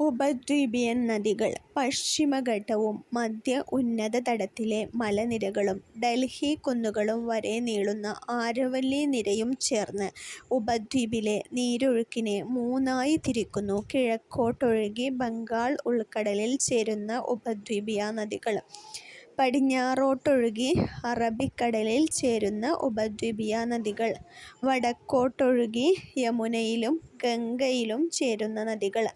ഉപദ്വീപീയൻ നദികൾ പശ്ചിമഘട്ടവും മധ്യ ഉന്നതതടത്തിലെ മലനിരകളും ഡൽഹി കുന്നുകളും വരെ നീളുന്ന ആരവല്ലി നിരയും ചേർന്ന് ഉപദ്വീപിലെ നീരൊഴുക്കിനെ മൂന്നായി തിരിക്കുന്നു. കിഴക്കോട്ടൊഴുകി ബംഗാൾ ഉൾക്കടലിൽ ചേരുന്ന ഉപദ്വീപിയ നദികൾ. പടിഞ്ഞാറോട്ടൊഴുകി അറബിക്കടലിൽ ചേരുന്ന ഉപദ്വീപിയ നദികൾ. വടക്കോട്ടൊഴുകി യമുനയിലും ഗംഗയിലും ചേരുന്ന നദികൾ.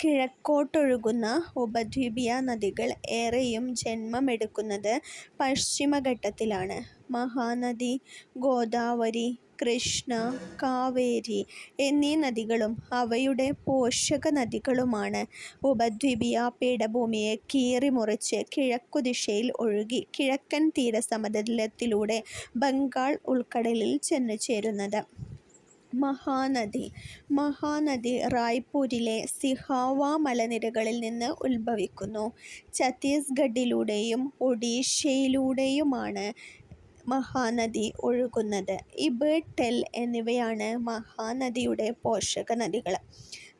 കിഴക്കോട്ടൊഴുകുന്ന ഉപദ്വീപീയ നദികൾ ഏറെയും ജന്മമെടുക്കുന്നത് പശ്ചിമഘട്ടത്തിലാണ്. മഹാനദി, ഗോദാവരി, കൃഷ്ണ, കാവേരി എന്നീ നദികളും അവയുടെ പോഷകനദികളുമാണ് ഉപദ്വീപീയ പീഠഭൂമിയെ കീറിമുറിച്ച് കിഴക്കുദിശയിൽ ഒഴുകി കിഴക്കൻ തീരസമതലത്തിലൂടെ ബംഗാൾ ഉൾക്കടലിൽ ചെന്നുചേരുന്നത്. മഹാനദി മഹാനദി റായ്പൂരിലെ സിഹാവ മലനിരകളിൽ നിന്ന് ഉത്ഭവിക്കുന്നു. ഛത്തീസ്ഗഡിലൂടെയും ഒഡീഷയിലൂടെയുമാണ് മഹാനദി ഒഴുകുന്നത്. ഇബ്, ടെൽ എന്നിവയാണ് മഹാനദിയുടെ പോഷകനദികൾ.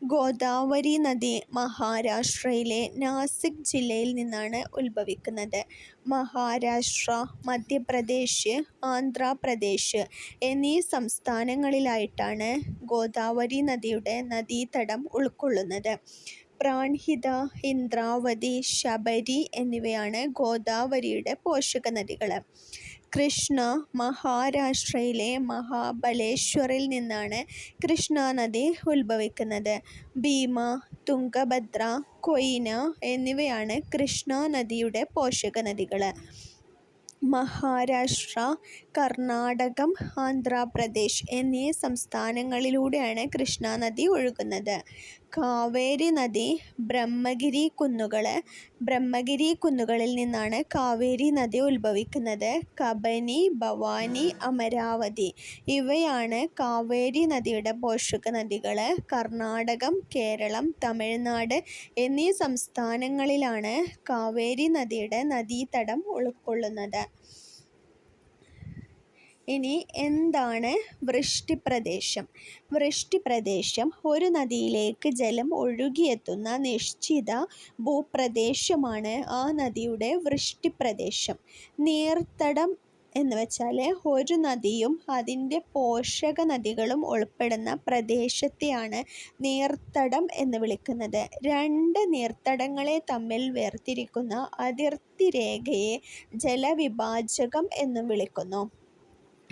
ഗോദാവരി നദി മഹാരാഷ്ട്രയിലെ നാസിക് ജില്ലയിൽ നിന്നാണ് ഉത്ഭവിക്കുന്നത്. മഹാരാഷ്ട്ര, മധ്യപ്രദേശ്, ആന്ധ്രാപ്രദേശ് എന്നീ സംസ്ഥാനങ്ങളിലായിട്ടാണ് ഗോദാവരി നദിയുടെ നദീതടം ഉൾക്കൊള്ളുന്നത്. പ്രാൺഹിത, ഇന്ദ്രാവതി, ശബരി എന്നിവയാണ് ഗോദാവരിയുടെ പോഷകനദികൾ. കൃഷ്ണ മഹാരാഷ്ട്രയിലെ മഹാബലേശ്വറിൽ നിന്നാണ് കൃഷ്ണ നദി ഉത്ഭവിക്കുന്നത്. ഭീമ, തുംഗഭദ്ര, കൊയ്ന എന്നിവയാണ് കൃഷ്ണ കൃഷ്ണാനദിയുടെ പോഷകനദികൾ. മഹാരാഷ്ട്ര, കർണാടകം, ആന്ധ്രാപ്രദേശ് എന്നീ സംസ്ഥാനങ്ങളിലൂടെയാണ് കൃഷ്ണ നദി ഒഴുകുന്നത്. കാവേരി നദി ബ്രഹ്മഗിരി കുന്നുകൾ ബ്രഹ്മഗിരി കുന്നുകളിൽ നിന്നാണ് കാവേരി നദി ഉത്ഭവിക്കുന്നത്. കബനി, ഭവാനി, അമരാവതി ഇവയാണ് കാവേരി നദിയുടെ പോഷക നദികൾ കർണാടകം, കേരളം, തമിഴ്നാട് എന്നീ സംസ്ഥാനങ്ങളിലാണ് കാവേരി നദിയുടെ നദീതടം ഉൾക്കൊള്ളുന്നത്. ഇനി എന്താണ് വൃഷ്ടിപ്രദേശം? വൃഷ്ടിപ്രദേശം ഒരു നദിയിലേക്ക് ജലം ഒഴുകിയെത്തുന്ന നിശ്ചിത ഭൂപ്രദേശമാണ് ആ നദിയുടെ വൃഷ്ടിപ്രദേശം. നീർത്തടം എന്ന് വെച്ചാൽ ഒരു നദിയും അതിന്റെ പോഷക നദികളും ഉൾപ്പെടുന്ന പ്രദേശത്തെയാണ് നീർത്തടം എന്ന് വിളിക്കുന്നത്. രണ്ട് നീർത്തടങ്ങളെ തമ്മിൽ വേർതിരിക്കുന്ന അതിർത്തി രേഖയെ ജലവിഭാജകം എന്നും വിളിക്കുന്നു.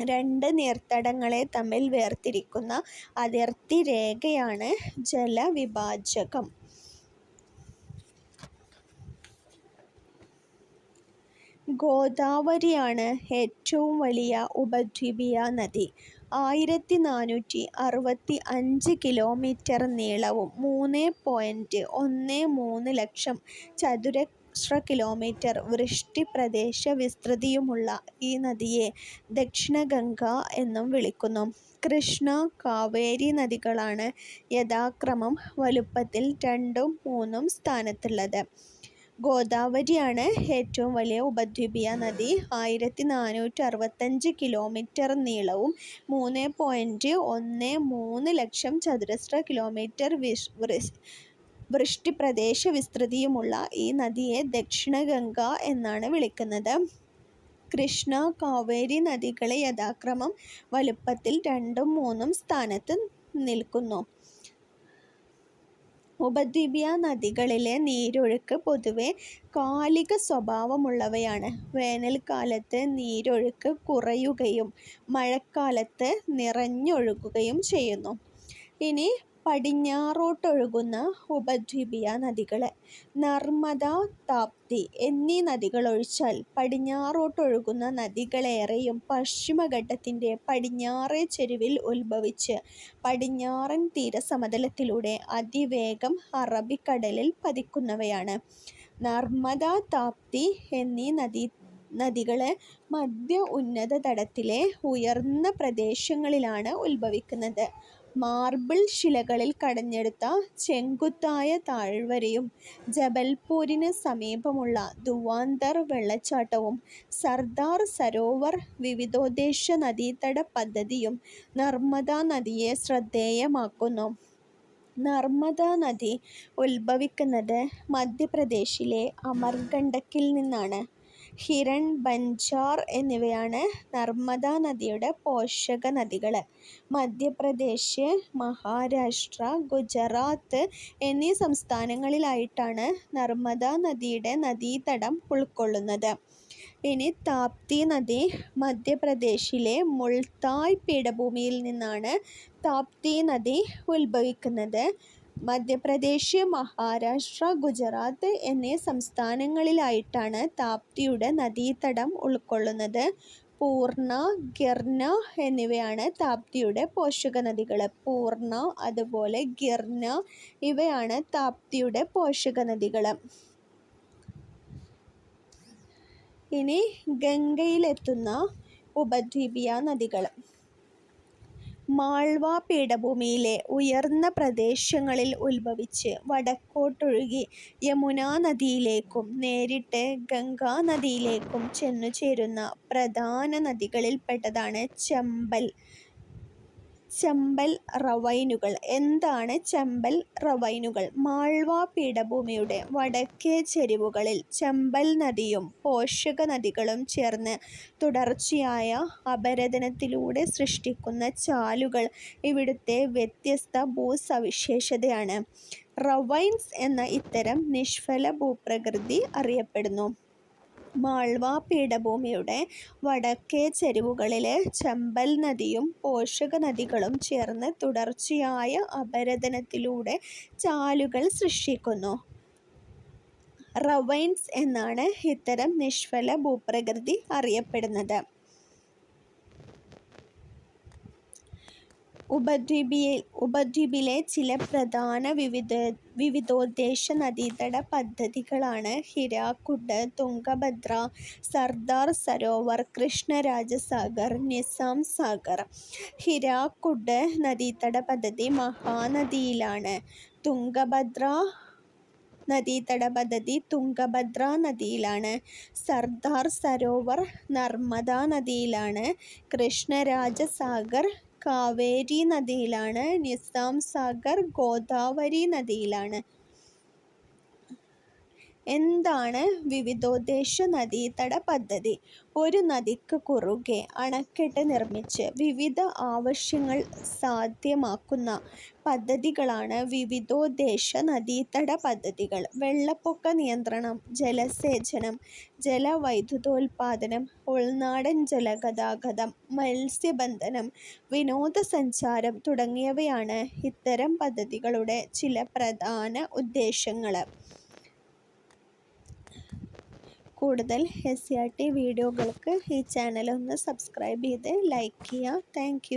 രണ്ട് നീർത്തടങ്ങളെ തമ്മിൽ വേർതിരിക്കുന്ന അതിർത്തി രേഖയാണ് ജലവിഭാജകം. ഗോദാവരിയാണ് ഏറ്റവും വലിയ ഉപദ്വീപീയ നദി. ആയിരത്തി നാനൂറ്റി അറുപത്തി അഞ്ച് കിലോമീറ്റർ നീളവും മൂന്നേ പോയിന്റ് ഒന്ന് മൂന്ന് ലക്ഷം ചതുരശ്ര കിലോമീറ്റർ വൃഷ്ടിപ്രദേശ വിസ്തൃതിയുമുള്ള ഈ നദിയെ ദക്ഷിണഗംഗ എന്നും വിളിക്കുന്നു. കൃഷ്ണ, കാവേരി നദികളാണ് യഥാക്രമം വലുപ്പത്തിൽ രണ്ടും മൂന്നും സ്ഥാനത്തുള്ളത്. ഗോദാവരിയാണ് ഏറ്റവും വലിയ ഉപദ്വീപീയ നദി. ആയിരത്തി നാനൂറ്റി അറുപത്തഞ്ച് കിലോമീറ്റർ നീളവും മൂന്ന് പോയിന്റ് ഒന്ന് മൂന്ന് ലക്ഷം ചതുരശ്ര കിലോമീറ്റർ വൃഷ്ടിപ്രദേശ വിസ്തൃതിയുമുള്ള ഈ നദിയെ ദക്ഷിണഗംഗ എന്നാണ് വിളിക്കുന്നത്. കൃഷ്ണ, കാവേരി നദികളെ യഥാക്രമം വലുപ്പത്തിൽ രണ്ടും മൂന്നും സ്ഥാനത്ത് നിൽക്കുന്നു. ഉപദ്വീപീയ നദികളിലെ നീരൊഴുക്ക് പൊതുവെ കാലിക സ്വഭാവമുള്ളവയാണ്. വേനൽക്കാലത്ത് നീരൊഴുക്ക് കുറയുകയും മഴക്കാലത്ത് നിറഞ്ഞൊഴുകുകയും ചെയ്യുന്നു. ഇനി പടിഞ്ഞാറോട്ടൊഴുകുന്ന ഉപദ്വീപീയ നദികളെ നർമ്മദ താപ്തി എന്നീ നദികളൊഴിച്ചാൽ പടിഞ്ഞാറോട്ടൊഴുകുന്ന നദികളേറെയും പശ്ചിമഘട്ടത്തിന്റെ പടിഞ്ഞാറേ ചെരുവിൽ ഉത്ഭവിച്ച് പടിഞ്ഞാറൻ തീരസമതലത്തിലൂടെ അതിവേഗം അറബിക്കടലിൽ പതിക്കുന്നവയാണ്. നർമ്മദ താപ്തി എന്നീ നദികൾ മധ്യ ഉന്നത തടത്തിലെ ഉയർന്ന പ്രദേശങ്ങളിലാണ് ഉത്ഭവിക്കുന്നത്. മാർബിൾ ശിലകളിൽ കടഞ്ഞെടുത്ത ചെങ്കുത്തായ താഴ്വരയും ജബൽപൂരിന് സമീപമുള്ള ദുവാന്തർ വെള്ളച്ചാട്ടവും സർദാർ സരോവർ വിവിധോദ്ദേശ നദീതട പദ്ധതിയും നർമ്മദ നദിയെ ശ്രദ്ധേയമാക്കുന്നു. നർമ്മദ നദി ഉത്ഭവിക്കുന്നത് മധ്യപ്രദേശിലെ അമർകണ്ടക്കിൽ നിന്നാണ്. ഹിരൺ, ബഞ്ചാർ എന്നിവയാണ് നർമ്മദ നദിയുടെ പോഷക നദികൾ മധ്യപ്രദേശ്, മഹാരാഷ്ട്ര, ഗുജറാത്ത് എന്നീ സംസ്ഥാനങ്ങളിലായിട്ടാണ് നർമ്മദ നദിയുടെ നദീതടം ഉൾക്കൊള്ളുന്നത്. ഇനി താപ്തി നദി മധ്യപ്രദേശിലെ മുൾത്തായ് പീഠഭൂമിയിൽ നിന്നാണ് താപ്തി നദി ഉത്ഭവിക്കുന്നത്. മധ്യപ്രദേശ്, മഹാരാഷ്ട്ര, ഗുജറാത്ത് എന്നീ സംസ്ഥാനങ്ങളിലായിട്ടാണ് താപ്തിയുടെ നദീതടം ഉൾക്കൊള്ളുന്നത്. പൂർണ, ഗിർന എന്നിവയാണ് താപ്തിയുടെ പോഷക നദികൾ പൂർണ, അതുപോലെ ഗിർന ഇവയാണ് താപ്തിയുടെ പോഷക നദികൾ ഇനി ഗംഗയിലെത്തുന്ന ഉപദ്വീപിയ നദികൾ. മാൾവ പീഠഭൂമിയിലെ ഉയർന്ന പ്രദേശങ്ങളിൽ ഉത്ഭവിച്ച് വടക്കോട്ടൊഴുകി യമുനാ നദിയിലേക്കും നേരിട്ട് ഗംഗാനദിയിലേക്കും ചെന്നുചേരുന്ന പ്രധാന നദികളിൽപ്പെട്ടതാണ് ചമ്പൽ. ചമ്പൽ റവൈനുകൾ. എന്താണ് ചെമ്പൽ റവൈനുകൾ? മാൾവ പീഠഭൂമിയുടെ വടക്കേ ചെരിവുകളിൽ ചെമ്പൽ നദിയും പോഷക നദികളും ചേർന്ന് തുടർച്ചയായ അപരദനത്തിലൂടെ സൃഷ്ടിക്കുന്ന ചാലുകൾ ഇവിടുത്തെ വ്യത്യസ്ത ഭൂസവിശേഷതയാണ്. റവൈൻസ് എന്ന ഇത്തരം നിഷ്ഫല ഭൂപ്രകൃതി അറിയപ്പെടുന്നു. മാൾവ പീഠഭൂമിയുടെ വടക്കേ ചെരുവുകളിലെ ചമ്പൽ നദിയും പോഷക നദികളും ചേർന്ന് തുടർച്ചയായ അപരദനത്തിലൂടെ ചാലുകൾ സൃഷ്ടിക്കുന്നു. റവൈൻസ് എന്നാണ് ഇത്തരം നിഷ്ഫല ഭൂപ്രകൃതി അറിയപ്പെടുന്നത്. ഉപദ്വീപിലെ ചില പ്രധാന വിവിധ വിവിധോദ്ദേശ നദീതട പദ്ധതികളാണ് ഹിരാക്കുഡ്, തുംഗഭദ്ര, സർദാർ സരോവർ, കൃഷ്ണരാജസാഗർ, നിസാം സാഗർ. ഹിരാക്കുഡ് നദീതട പദ്ധതി മഹാനദിയിലാണ്. തുംഗഭദ്ര നദീതട പദ്ധതി തുംഗഭദ്ര നദിയിലാണ്. സർദാർ സരോവർ നർമ്മദാ നദിയിലാണ്. കൃഷ്ണരാജസാഗർ കാവേരി നദിയിലാണ്. നിസാം സാഗർ ഗോദാവരി നദിയിലാണ്. എന്താണ് വിവിധോദ്ദേശ നദീതട പദ്ധതി? ഒരു നദിക്ക് കുറുകെ അണക്കെട്ട് നിർമ്മിച്ച് വിവിധ ആവശ്യങ്ങൾ സാധ്യമാക്കുന്ന പദ്ധതികളാണ് വിവിധോദ്ദേശ നദീതട പദ്ധതികൾ. വെള്ളപ്പൊക്ക നിയന്ത്രണം, ജലസേചനം, ജലവൈദ്യുതോൽപാദനം, ഉൾനാടൻ ജലഗതാഗതം, മത്സ്യബന്ധനം, വിനോദസഞ്ചാരം തുടങ്ങിയവയാണ് ഇത്തരം പദ്ധതികളുടെ ചില പ്രധാന ഉദ്ദേശ്യങ്ങൾ. കൂടുതൽ എസ് സി ആർ ടി വീഡിയോകൾക്ക് ഈ ചാനൽ ഒന്ന് സബ്സ്ക്രൈബ് ചെയ്ത് ലൈക്ക് ചെയ്യുക. താങ്ക്.